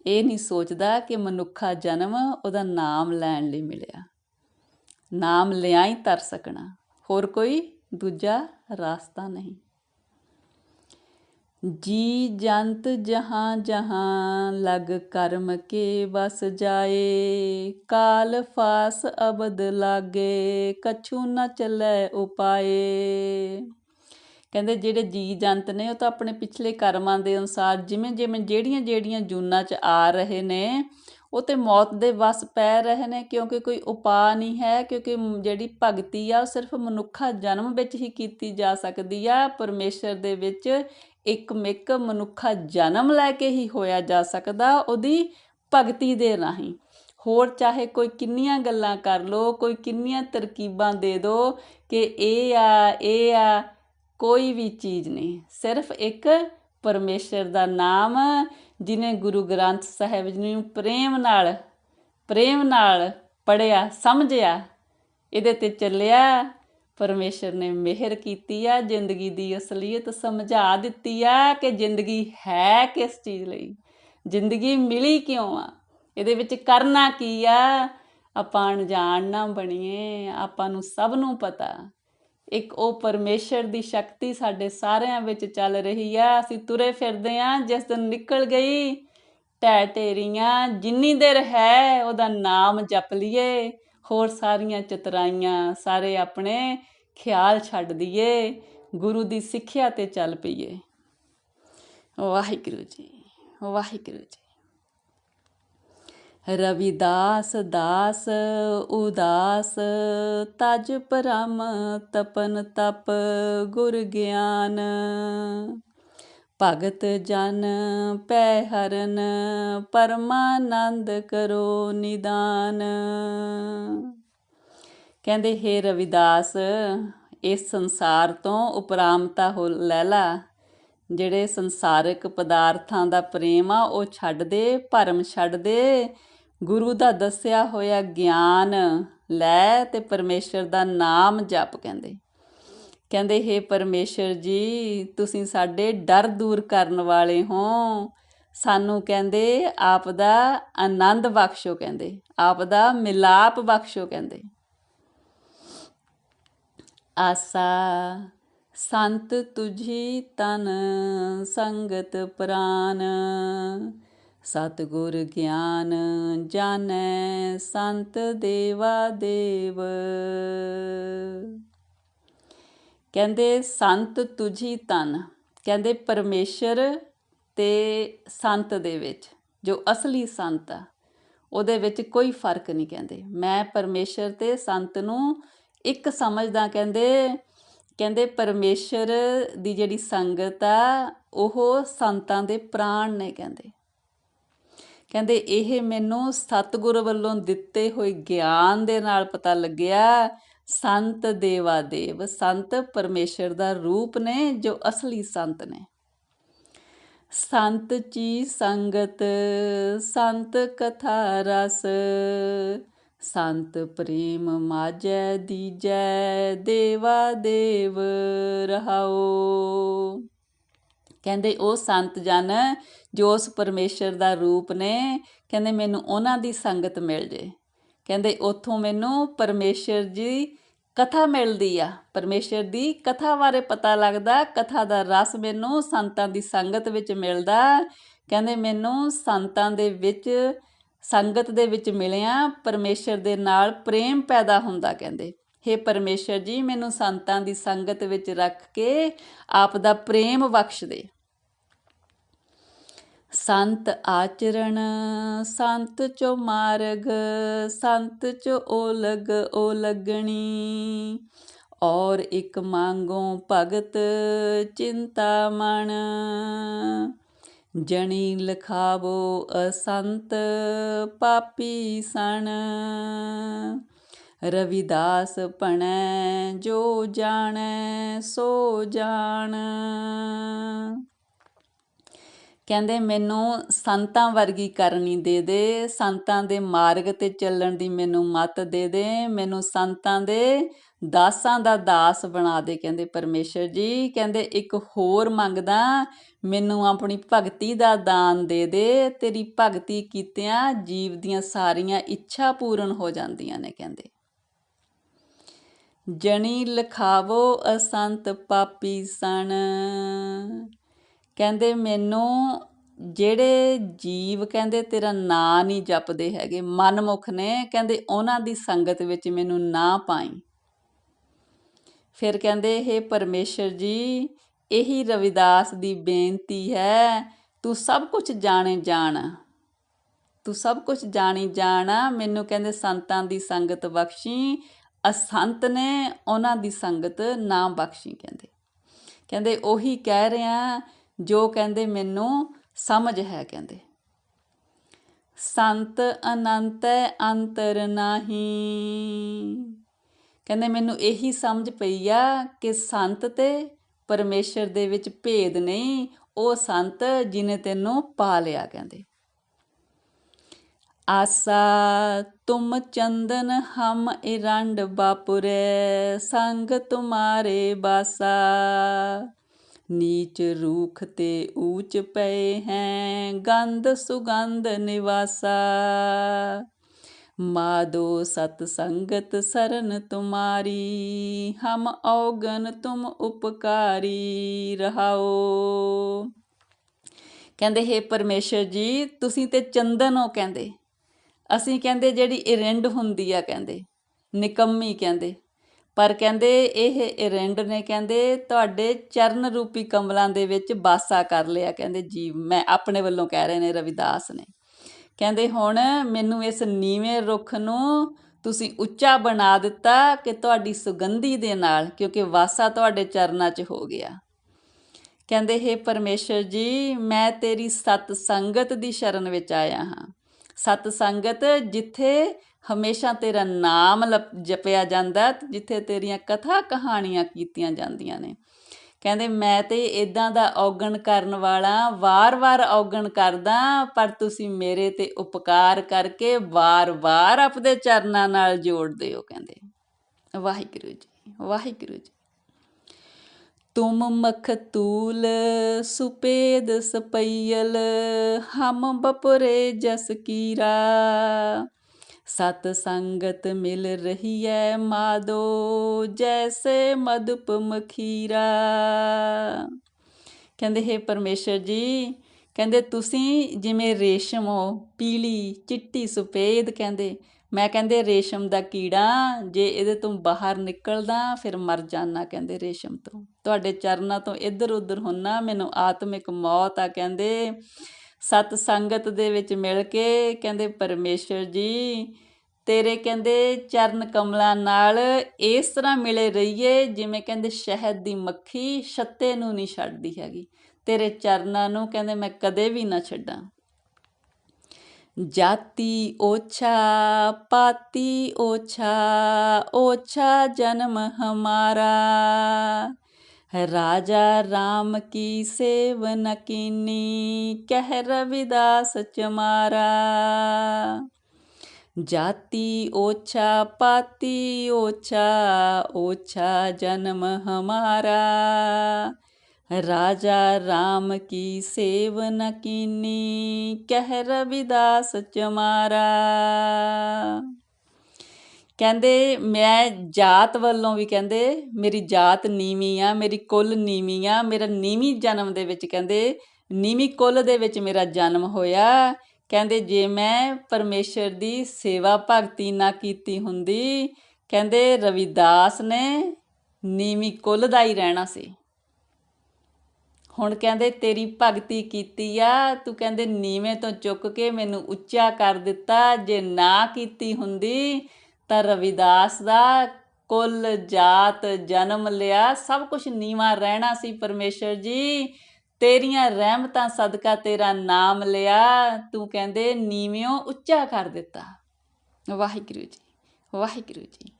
ਇਹ ਨਹੀਂ ਸੋਚਦਾ ਕਿ ਮਨੁੱਖਾ ਜਨਮ ਉਹਦਾ ਨਾਮ ਲੈਣ ਲਈ ਮਿਲਿਆ। ਨਾਮ ਲਿਆ ਹੀ ਤਰ ਸਕਣਾ। ਹੋਰ ਕੋਈ ਦੂਜਾ ਰਾਸਤਾ ਨਹੀਂ। ਜੀ ਜੰਤ ਜਹਾਂ ਜਹਾਂ ਲਗ ਕਰਮ ਕੇ ਬਸ ਜਾਏ, ਕਾਲ ਫਾਸ ਅਬਦ ਲਾਗੇ, ਕਛੂ ਨਾ ਚੱਲੇ ਉਪਾਏ। ਕਹਿੰਦੇ ਜਿਹੜੇ ਜੀ ਜੰਤ ਨੇ ਉਹ ਤਾਂ ਆਪਣੇ ਪਿਛਲੇ ਕਰਮਾਂ ਦੇ ਅਨੁਸਾਰ ਜਿਵੇਂ ਜਿਵੇਂ ਜਿਹੜੀਆਂ ਜਿਹੜੀਆਂ ਜੂਨਾਂ 'ਚ ਆ ਰਹੇ ਨੇ ਉਹ ਤਾਂ ਮੌਤ ਦੇ ਵਸ ਪੈ ਰਹੇ ਨੇ ਕਿਉਂਕਿ ਕੋਈ ਉਪਾਅ ਨਹੀਂ ਹੈ, ਕਿਉਂਕਿ ਜਿਹੜੀ ਭਗਤੀ ਆ ਉਹ ਸਿਰਫ ਮਨੁੱਖਾ ਜਨਮ ਵਿੱਚ ਹੀ ਕੀਤੀ ਜਾ ਸਕਦੀ ਆ। ਪਰਮੇਸ਼ਰ ਦੇ ਵਿੱਚ ਇੱਕ ਮਿੱਕ ਮਨੁੱਖਾ ਜਨਮ ਲੈ ਕੇ ਹੀ ਹੋਇਆ ਜਾ ਸਕਦਾ, ਉਹਦੀ ਭਗਤੀ ਦੇ ਰਾਹੀਂ। ਹੋਰ ਚਾਹੇ ਕੋਈ ਕਿੰਨੀਆਂ ਗੱਲਾਂ ਕਰ ਲੋ, ਕੋਈ ਕਿੰਨੀਆਂ ਤਰਕੀਬਾਂ ਦੇ ਦੋ ਕਿ ਇਹ ਆ ਇਹ ਆ, ਕੋਈ ਵੀ ਚੀਜ਼ ਨਹੀਂ। ਸਿਰਫ ਇੱਕ ਪਰਮੇਸ਼ਰ ਦਾ ਨਾਮ ਜਿਨੇ ਗੁਰੂ ਗ੍ਰੰਥ ਸਾਹਿਬ ਜੀ ਨੂੰ ਪ੍ਰੇਮ ਨਾਲ ਪ੍ਰੇਮ ਨਾਲ ਪੜਿਆ ਸਮਝਿਆ, ਇਹਦੇ ਤੇ ਚੱਲਿਆ, ਪਰਮੇਸ਼ਰ ਨੇ ਮਿਹਰ ਕੀਤੀ ਆ, ਜ਼ਿੰਦਗੀ ਦੀ ਅਸਲੀਅਤ ਸਮਝਾ ਦਿੱਤੀ ਆ ਕਿ ਜ਼ਿੰਦਗੀ ਹੈ ਕਿਸ ਚੀਜ਼ ਲਈ? ਜ਼ਿੰਦਗੀ ਮਿਲੀ ਕਿਉਂ ਆ? ਇਹਦੇ ਵਿੱਚ ਕਰਨਾ ਕੀ ਆ? ਆਪਾਂ ਅਣਜਾਣ ਨਾ ਬਣੀਏ, ਆਪਾਂ ਨੂੰ ਸਭ ਨੂੰ ਪਤਾ। ਇੱਕ ਉਹ ਪਰਮੇਸ਼ਰ ਦੀ ਸ਼ਕਤੀ ਸਾਡੇ ਸਾਰਿਆਂ ਵਿੱਚ ਚੱਲ ਰਹੀ ਆ। ਅਸੀਂ ਤੁਰੇ ਫਿਰਦੇ ਆ, ਜਿਸ ਦਿਨ ਨਿਕਲ ਗਈ ਟੈ ਢੇਰੀਆਂ ਜਿੰਨੀ ਦੇਰ ਹੈ, ਉਹਦਾ ਨਾਮ ਜਪ ਲਈਏ। ਹੋਰ ਸਾਰੀਆਂ ਚਤਰਾਈਆਂ ਸਾਰੇ ਆਪਣੇ ਖਿਆਲ ਛੱਡ ਦਈਏ, ਗੁਰੂ ਦੀ ਸਿੱਖਿਆ ਤੇ ਚੱਲ ਪਈਏ। ਵਾਹਿਗੁਰੂ ਜੀ ਵਾਹਿਗੁਰੂ ਜੀ। ਰਵਿਦਾਸ ਦਾਸ ਉਦਾਸ, ਤਜ ਪਰਮ ਤਪਨ ਤਪ ਗੁਰ ਗਿਆਨ। ਭਗਤ ਜਨ ਪੈ ਹਰਨ, ਪਰਮਾਨੰਦ ਕਰੋ ਨਿਦਾਨ। ਕਹਿੰਦੇ, ਹੇ ਰਵਿਦਾਸ, ਇਸ ਸੰਸਾਰ ਤੋਂ ਉਪਰਾਮਤਾ ਹੋ ਲੈ ਲਾ। ਜਿਹੜੇ ਸੰਸਾਰਿਕ ਪਦਾਰਥਾਂ ਦਾ ਪ੍ਰੇਮ ਆ, ਉਹ ਛੱਡ ਦੇ, ਭਰਮ ਛੱਡ ਦੇ। ਗੁਰੂ ਦਾ ਦੱਸਿਆ ਹੋਇਆ ਗਿਆਨ ਲੈ ਤੇ ਪਰਮੇਸ਼ਰ ਦਾ ਨਾਮ ਜਪ ਕਹਿੰਦੇ। ਕਹਿੰਦੇ, ਹੇ ਪਰਮੇਸ਼ਰ ਜੀ, ਤੁਸੀਂ ਸਾਡੇ ਡਰ ਦੂਰ ਕਰਨ ਵਾਲੇ ਹੋ। ਸਾਨੂੰ ਕਹਿੰਦੇ ਆਪ ਦਾ ਆਨੰਦ ਬਖਸ਼ੋ ਕਹਿੰਦੇ ਆਪ ਦਾ ਮਿਲਾਪ ਬਖਸ਼ੋ ਕਹਿੰਦੇ। ਆਸਾ, ਸੰਤ ਤੁਝੀ ਤਨ ਸੰਗਤ ਪ੍ਰਾਨ। ਸਤਿਗੁਰ ਗਿਆਨ ਜਾਣੈ, ਸੰਤ ਦੇਵਾ ਦੇਵ। ਕਹਿੰਦੇ, ਸੰਤ ਤੁਝੀ ਤਨ। ਕਹਿੰਦੇ, ਪਰਮੇਸ਼ਰ ਤੇ ਸੰਤ ਦੇ ਵਿੱਚ, ਜੋ ਅਸਲੀ ਸੰਤ ਆ, ਉਹਦੇ ਵਿੱਚ ਕੋਈ ਫ਼ਰਕ ਨਹੀਂ ਕਹਿੰਦੇ। ਮੈਂ ਪਰਮੇਸ਼ਰ ਤੇ ਸੰਤ ਨੂੰ ਇੱਕ ਸਮਝਦਾ ਕਹਿੰਦੇ ਕਹਿੰਦੇ, ਪਰਮੇਸ਼ਰ ਦੀ ਜਿਹੜੀ ਸੰਗਤ ਆ, ਉਹ ਸੰਤਾਂ ਦੇ ਪ੍ਰਾਣ ਨੇ ਕਹਿੰਦੇ। ਕਹਿੰਦੇ ਇਹ ਮੈਨੂੰ ਸਤਿਗੁਰ ਵੱਲੋਂ ਦਿੱਤੇ ਹੋਏ ਗਿਆਨ ਦੇ ਨਾਲ ਪਤਾ ਲੱਗਿਆ। ਸੰਤ ਦੇਵਾ ਦੇਵ, ਸੰਤ ਪਰਮੇਸ਼ਰ ਦਾ ਰੂਪ ਨੇ ਜੋ ਅਸਲੀ ਸੰਤ ਨੇ। ਸੰਤ ਚੀ ਸੰਗਤ, ਸੰਤ ਕਥਾ ਰਸ, ਸੰਤ ਪ੍ਰੇਮ ਮਾਜੈ ਦੀਜੈ, ਦੇਵਾ ਦੇਵ ਰਹਾਓ ਕਹਿੰਦੇ ਉਹ ਸੰਤ ਜਨ ਜੋ ਉਸ ਪਰਮੇਸ਼ਰ ਦਾ ਰੂਪ ਨੇ, ਕਹਿੰਦੇ ਮੈਨੂੰ ਉਹਨਾਂ ਦੀ ਸੰਗਤ ਮਿਲ ਜੇ। ਕਹਿੰਦੇ ਉੱਥੋਂ ਮੈਨੂੰ ਪਰਮੇਸ਼ਰ ਜੀ ਕਥਾ ਮਿਲਦੀ ਆ। ਪਰਮੇਸ਼ਰ ਦੀ ਕਥਾ ਬਾਰੇ ਪਤਾ ਲੱਗਦਾ, ਕਥਾ ਦਾ ਰਸ ਮੈਨੂੰ ਸੰਤਾਂ ਦੀ ਸੰਗਤ ਵਿੱਚ ਮਿਲਦਾ। ਕਹਿੰਦੇ ਮੈਨੂੰ ਸੰਤਾਂ ਦੇ ਵਿੱਚ, ਸੰਗਤ ਦੇ ਵਿੱਚ ਮਿਲਿਆ, ਪਰਮੇਸ਼ਰ ਦੇ ਨਾਲ ਪ੍ਰੇਮ ਪੈਦਾ ਹੁੰਦਾ, ਕਹਿੰਦੇ। ਹੇ ਪਰਮੇਸ਼ਰ ਜੀ, ਮੈਨੂੰ ਸੰਤਾਂ ਦੀ ਸੰਗਤ ਵਿੱਚ ਰੱਖ ਕੇ ਆਪ ਦਾ ਪ੍ਰੇਮ ਬਖਸ਼ ਦੇ। ਸੰਤ ਆਚਰਣ, ਸੰਤ ਚੋ ਮਾਰਗ, ਸੰਤ ਚੋ ਓਲਗ ਓ ਲੱਗਣੀ ਔਰ ਇੱਕ ਮੰਗੋ ਭਗਤ ਚਿੰਤਾ ਮਣ ਜਣੀ ਲਖਾਵੋ ਅਸੰਤ ਪਾਪੀ ਸਣ। ਰਵਿਦਾਸ ਪਣੈ ਜੋ ਜਾਣੈ, ਸੋ ਜਾਣ। ਕਹਿੰਦੇ, ਮੈਨੂੰ ਸੰਤਾਂ ਵਰਗੀ ਕਰਨੀ ਦੇ ਦੇ, ਸੰਤਾਂ ਦੇ ਮਾਰਗ ਤੇ ਚੱਲਣ ਦੀ ਮੈਨੂੰ ਮਤ ਦੇ ਦੇ, ਮੈਨੂੰ ਸੰਤਾਂ ਦੇ ਦਾਸਾਂ ਦਾ ਦਾਸ ਬਣਾ ਦੇ। ਕਹਿੰਦੇ ਪਰਮੇਸ਼ਰ ਜੀ, ਕਹਿੰਦੇ, ਇੱਕ ਹੋਰ ਮੰਗਦਾ, ਮੈਨੂੰ ਆਪਣੀ ਭਗਤੀ ਦਾ ਦਾਨ ਦੇ ਦੇ, ਤੇਰੀ ਭਗਤੀ ਕੀਤਿਆਂ ਜੀਵ ਦੀਆਂ ਸਾਰੀਆਂ ਇੱਛਾ ਪੂਰਨ ਹੋ ਜਾਂਦੀਆਂ ਨੇ। ਕਹਿੰਦੇ। ਜਣੀ ਲਖਾਵੋ ਅਸੰਤ ਪਾਪੀ ਸਣ। ਕਹਿੰਦੇ, ਮੈਨੂੰ ਜਿਹੜੇ ਜੀਵ ਕਹਿੰਦੇ, ਤੇਰਾ ਨਾਂ ਨਹੀਂ ਜਪਦੇ ਹੈਗੇ। ਮਨਮੁਖ ਨੇ ਕਹਿੰਦੇ, ਉਹਨਾਂ ਦੀ ਸੰਗਤ ਵਿੱਚ ਮੈਨੂੰ ਨਾ ਪਾਈ। ਫਿਰ ਕਹਿੰਦੇ ਇਹ ਪਰਮੇਸ਼ਰ ਜੀ, ਇਹੀ ਰਵਿਦਾਸ ਦੀ ਬੇਨਤੀ ਹੈ, ਤੂੰ ਸਭ ਕੁਝ ਜਾਣੇ ਜਾਣ। ਤੂੰ ਸਭ ਕੁਝ ਜਾਣੀ ਜਾਣਾ। ਮੈਨੂੰ ਕਹਿੰਦੇ, ਸੰਤਾਂ ਦੀ ਸੰਗਤ ਬਖਸ਼ੀ ਅਸੰਤ ਨੇ ਉਹਨਾਂ ਦੀ ਸੰਗਤ ਨਾ ਬਖਸ਼ੀ ਕਹਿੰਦੇ। ਕਹਿੰਦੇ ਉਹੀ ਕਹਿ ਰਿਹਾ ਜੋ ਕਹਿੰਦੇ ਮੈਨੂੰ ਸਮਝ ਹੈ ਕਹਿੰਦੇ। ਸੰਤ ਅਨੰਤ ਹੈ, ਅੰਤਰ ਨਾਹੀ। ਕਹਿੰਦੇ ਮੈਨੂੰ ਇਹੀ ਸਮਝ ਪਈ ਆ ਕਿ ਸੰਤ ਤੇ ਪਰਮੇਸ਼ਰ ਦੇ ਵਿੱਚ ਭੇਦ ਨਹੀਂ ਉਹ ਸੰਤ ਜਿਨੇ ਤੈਨੂੰ ਪਾ ਲਿਆ ਕਹਿੰਦੇ। ਆਸਾ ਤੁਮ ਚੰਦਨ ਹਮ ਇਰੰਡ ਬਾਪੁਰੇ, ਸੰਗ ਤੁਮਾਰੇ ਬਾਸਾ। ਨੀਚ ਰੂਖ ਤੇ ਊਚ ਪਏ ਹੈ, ਗੰਧ ਸੁਗੰਧ ਨਿਵਾਸਾ। ਮਾਦੋ ਸਤ ਸੰਗਤ ਸਰਨ ਤੁਮਾਰੀ, ਹਮ ਔਗਨ ਤੁਮ ਉਪਕਾਰੀ, ਰਹਾਓ। ਕਹਿੰਦੇ, ਹੈ ਪਰਮੇਸ਼ਰ ਜੀ, ਤੁਸੀਂ ਤੇ ਚੰਦਨ ਹੋ ਕਹਿੰਦੇ। ਅਸੀਂ ਕਹਿੰਦੇ ਜਿਹੜੀ ਇਰਿੰਡ ਹੁੰਦੀ ਆ ਕਹਿੰਦੇ, ਨਿਕੰਮੀ ਕਹਿੰਦੇ। ਪਰ ਕਹਿੰਦੇ ਇਹ ਇਰਿੰਡ ਨੇ ਕਹਿੰਦੇ ਤੁਹਾਡੇ ਚਰਨ ਰੂਪੀ ਕਮਲਾਂ ਦੇ ਵਿੱਚ ਬਾਸਾ ਕਰ ਲਿਆ ਕਹਿੰਦੇ। ਜੀ, ਮੈਂ ਆਪਣੇ ਵੱਲੋਂ ਕਹਿ ਰਹੇ ਨੇ ਰਵਿਦਾਸ ਨੇ। ਕਹਿੰਦੇ ਹੁਣ ਮੈਨੂੰ ਇਸ ਨੀਵੇਂ ਰੁੱਖ ਨੂੰ ਤੁਸੀਂ ਉੱਚਾ ਬਣਾ ਦਿੱਤਾ ਕਿ ਤੁਹਾਡੀ ਸੁਗੰਧੀ ਦੇ ਨਾਲ, ਕਿਉਂਕਿ ਵਾਸਾ ਤੁਹਾਡੇ ਚਰਨਾਂ 'ਚ ਹੋ ਗਿਆ। ਕਹਿੰਦੇ, ਹੈ ਪਰਮੇਸ਼ਰ ਜੀ, ਮੈਂ ਤੇਰੀ ਸਤ ਸੰਗਤ ਦੀ ਸ਼ਰਨ ਵਿੱਚ ਆਇਆ ਹਾਂ। ਸਤ ਸੰਗਤ, ਜਿੱਥੇ ਹਮੇਸ਼ਾ ਤੇਰਾ ਨਾਮ ਲਪ- ਜਪਿਆ ਜਾਂਦਾ, ਜਿੱਥੇ ਤੇਰੀਆਂ ਕਥਾ ਕਹਾਣੀਆਂ ਕੀਤੀਆਂ ਜਾਂਦੀਆਂ ਨੇ। ਕਹਿੰਦੇ, ਮੈਂ ਤੇ ਇਦਾਂ ਦਾ ਔਗਣ ਕਰਨ ਵਾਲਾ, ਵਾਰ-ਵਾਰ ਔਗਣ ਕਰਦਾ, ਪਰ ਤੁਸੀਂ ਮੇਰੇ ਤੇ ਉਪਕਾਰ ਕਰਕੇ ਵਾਰ-ਵਾਰ ਆਪਦੇ ਚਰਨਾਂ ਨਾਲ ਜੋੜਦੇ ਹੋ, ਕਹਿੰਦੇ। ਵਾਹਿਗੁਰੂ ਜੀ ਵਾਹਿਗੁਰੂ ਜੀ। ਤੁਮ ਮਖਤੂਲ, ਸੁਪੇਦ ਸਪਈਲ ਹਮ ਬਪੁਰੇ ਜਸ ਕੀਰਾ ਸਤ ਸੰਗਤ ਮਿਲ ਰਹੀ ਹੈ ਮਾਦੋ, ਜੈਸੇ ਮਦਪ ਮਖੀਰਾ ਕਹਿੰਦੇ, ਹੈ ਪਰਮੇਸ਼ਰ ਜੀ, ਕਹਿੰਦੇ, ਤੁਸੀਂ ਜਿਵੇਂ ਰੇਸ਼ਮ ਹੋ, ਪੀਲੀ, ਚਿੱਟੀ ਸਫੇਦ ਕਹਿੰਦੇ ਮੈਂ ਕਹਿੰਦੇ ਰੇਸ਼ਮ ਦਾ ਕੀੜਾ, ਜੇ ਇਹਦੇ ਤੋਂ ਬਾਹਰ ਨਿਕਲਦਾ, ਫਿਰ ਮਰ ਜਾਣਾ ਕਹਿੰਦੇ ਰੇਸ਼ਮ ਤੋਂ। ਤੁਹਾਡੇ ਚਰਨਾਂ ਤੋਂ ਇੱਧਰ ਉੱਧਰ ਹੁੰਨਾ, ਮੈਨੂੰ ਆਤਮਿਕ ਮੌਤ ਆ ਕਹਿੰਦੇ। ਸਤ ਸੰਗਤ ਦੇ ਵਿੱਚ ਮਿਲ ਕੇ ਕਹਿੰਦੇ ਪਰਮੇਸ਼ਰ ਜੀ, ਤੇਰੇ ਕਹਿੰਦੇ ਚਰਨ ਕਮਲਾਂ ਨਾਲ ਇਸ ਤਰ੍ਹਾਂ ਮਿਲੇ ਰਹੀਏ, ਜਿਵੇਂ ਕਹਿੰਦੇ ਸ਼ਹਿਦ ਦੀ ਮੱਖੀ ਛੱਤੇ ਨੂੰ ਨਹੀਂ ਛੱਡਦੀ ਹੈਗੀ। ਤੇਰੇ ਚਰਨਾਂ ਨੂੰ ਕਹਿੰਦੇ ਮੈਂ ਕਦੇ ਵੀ ਨਾ ਛੱਡਾਂ। ਜਾਤੀ ਓਛਾ ਪਾਤੀ ਓਛਾ ਓਛਾ ਜਨਮ ਹਮਾਰਾ ਰਾਜਾ ਰਾਮ ਕੀ ਸੇਵਨ ਕੀਨੀ ਕਹਿ ਰਵਿਦਾਸ ਚਮਾਰਾ ਜਾਤੀ ਓਛਾ ਪਾਤੀ ਓਛਾ ਓਛਾ ਜਨਮ ਹਮਾਰਾ ਰਾਜਾ ਰਾਮ ਕੀ ਸੇਵਨ ਕੀਨੀ, ਕਹਿ ਰਵਿਦਾਸ ਚਮਾਰਾ। ਕਹਿੰਦੇ, ਮੈਂ ਜਾਤ ਵੱਲੋਂ ਵੀ ਕਹਿੰਦੇ, ਮੇਰੀ ਜਾਤ ਨੀਵੀਂ ਆ, ਮੇਰੀ ਕੁੱਲ ਨੀਵੀਂ ਆ, ਮੇਰਾ ਨੀਵੀਂ ਜਨਮ ਦੇ ਵਿੱਚ ਕਹਿੰਦੇ, ਨੀਵੀਂ ਕੁੱਲ ਦੇ ਵਿੱਚ ਮੇਰਾ ਜਨਮ ਹੋਇਆ। ਕਹਿੰਦੇ, ਜੇ ਮੈਂ ਪਰਮੇਸ਼ਰ ਦੀ ਸੇਵਾ ਭਗਤੀ ਨਾ ਕੀਤੀ ਹੁੰਦੀ, ਕਹਿੰਦੇ ਰਵਿਦਾਸ ਨੇ ਨੀਵੀਂ ਕੁੱਲ ਦਾ ਹੀ ਰਹਿਣਾ ਸੀ। ਹੁਣ ਕਹਿੰਦੇ ਤੇਰੀ ਭਗਤੀ ਕੀਤੀ ਆ, ਤੂੰ ਕਹਿੰਦੇ ਨੀਵੇਂ ਤੋਂ ਚੁੱਕ ਕੇ ਮੈਨੂੰ ਉੱਚਾ ਕਰ ਦਿੱਤਾ, ਜੇ ਨਾ ਕੀਤੀ ਹੁੰਦੀ ਤਾਂ ਰਵਿਦਾਸ ਦਾ ਕੁੱਲ ਜਾਤ ਜਨਮ ਲਿਆ। ਸਭ ਕੁਝ ਨੀਵਾਂ ਰਹਿਣਾ ਸੀ ਪਰਮੇਸ਼ਰ ਜੀ। ਤੇਰੀਆਂ ਰਹਿਮਤਾਂ ਸਦਕਾ ਤੇਰਾ ਨਾਮ ਲਿਆ। ਤੂੰ ਕਹਿੰਦੇ ਨੀਵਿਓਂ ਉੱਚਾ ਕਰ ਦਿੱਤਾ। ਵਾਹਿਗੁਰੂ ਜੀ ਵਾਹਿਗੁਰੂ ਜੀ।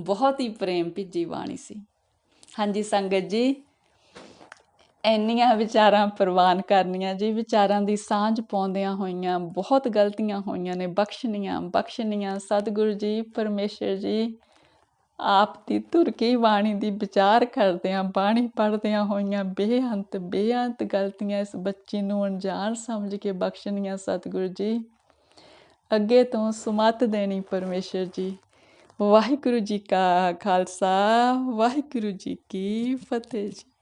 ਬਹੁਤ ਹੀ ਪ੍ਰੇਮ ਭਿੱਜੀ ਬਾਣੀ ਸੀ। ਹਾਂਜੀ ਸੰਗਤ ਜੀ ਇੰਨੀਆਂ ਵਿਚਾਰਾਂ ਪ੍ਰਵਾਨ ਕਰਨੀਆਂ, ਜੀ ਵਿਚਾਰਾਂ ਦੀ ਸਾਂਝ ਪਾਉਂਦਿਆਂ ਹੋਈਆਂ, ਬਹੁਤ ਗਲਤੀਆਂ ਹੋਈਆਂ ਨੇ, ਬਖਸ਼ਣੀਆਂ ਬਖਸ਼ਣੀਆਂ। ਸਤਿਗੁਰੂ ਜੀ, ਪਰਮੇਸ਼ਰ ਜੀ, ਆਪ ਦੀ ਧੁਰ ਕੀ ਬਾਣੀ ਦੀ ਵਿਚਾਰ ਕਰਦਿਆਂ, ਬਾਣੀ ਪੜ੍ਹਦਿਆਂ ਹੋਈਆਂ ਬੇਅੰਤ ਬੇਅੰਤ ਗਲਤੀਆਂ ਇਸ ਬੱਚੀ ਨੂੰ ਅਣਜਾਣ ਸਮਝ ਕੇ ਬਖਸ਼ਣੀਆਂ, ਸਤਿਗੁਰੂ ਜੀ। ਅੱਗੇ ਤੋਂ ਸੁਮਤ ਦੇਣੀ ਪਰਮੇਸ਼ਰ ਜੀ। ਵਾਹਿਗੁਰੂ ਜੀ ਕਾ ਖਾਲਸਾ, ਵਾਹਿਗੁਰੂ ਜੀ ਕੀ ਫਤਿਹ ਜੀ।